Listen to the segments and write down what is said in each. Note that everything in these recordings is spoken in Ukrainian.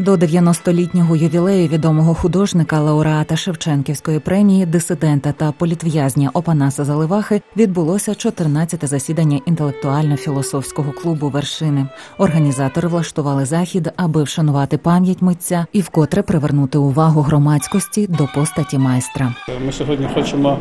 До 90-літнього ювілею відомого художника, лауреата Шевченківської премії, дисидента та політв'язня Опанаса Заливахи відбулося 14-те засідання інтелектуально-філософського клубу Вершини. Організатори влаштували захід, аби вшанувати пам'ять митця і вкотре привернути увагу громадськості до постаті майстра. Ми сьогодні хочемо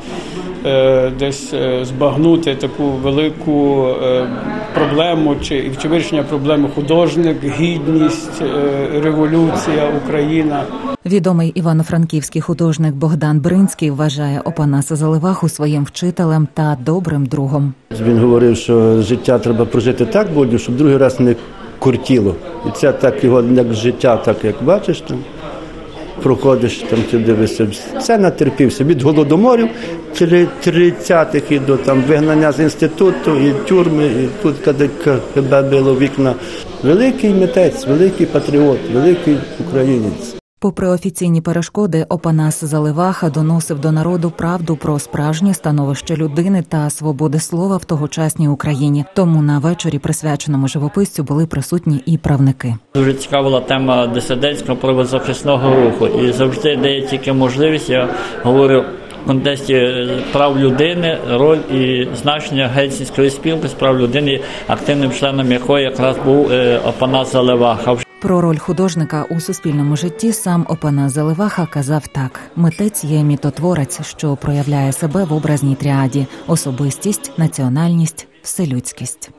е, десь е, збагнути таку велику е, проблему чи, чи вирішення проблеми художник, гідність, е, революція, Україна. Відомий івано-франківський художник Богдан Бринський вважає Опанаса Заливаху своїм вчителем та добрим другом. Він говорив, що життя треба прожити так бодю, щоб другий раз не куртіло. І це так його як життя, так як бачиш там. Проходиш там, ти дивишся, це натерпівся від голодоморів 30-х і до там вигнання з інституту, і тюрми, і тут КДК було вікна. Великий митець, великий патріот, великий українець. Попри офіційні перешкоди, Опанас Заливаха доносив до народу правду про справжнє становище людини та свободи слова в тогочасній Україні. Тому на вечорі, присвяченому живописцю, були присутні і правники. Дуже цікавила тема дисидентського правозахисного руху. І завжди, де тільки можливість, я говорю в контексті прав людини, роль і значення гельсінської спілки з прав людини, активним членом якої якраз був е, Опанас Заливаха. Про роль художника у суспільному житті сам Опана Заливаха казав так: митець є мітотворець, що проявляє себе в образній тріаді: особистість, національність, вселюдськість.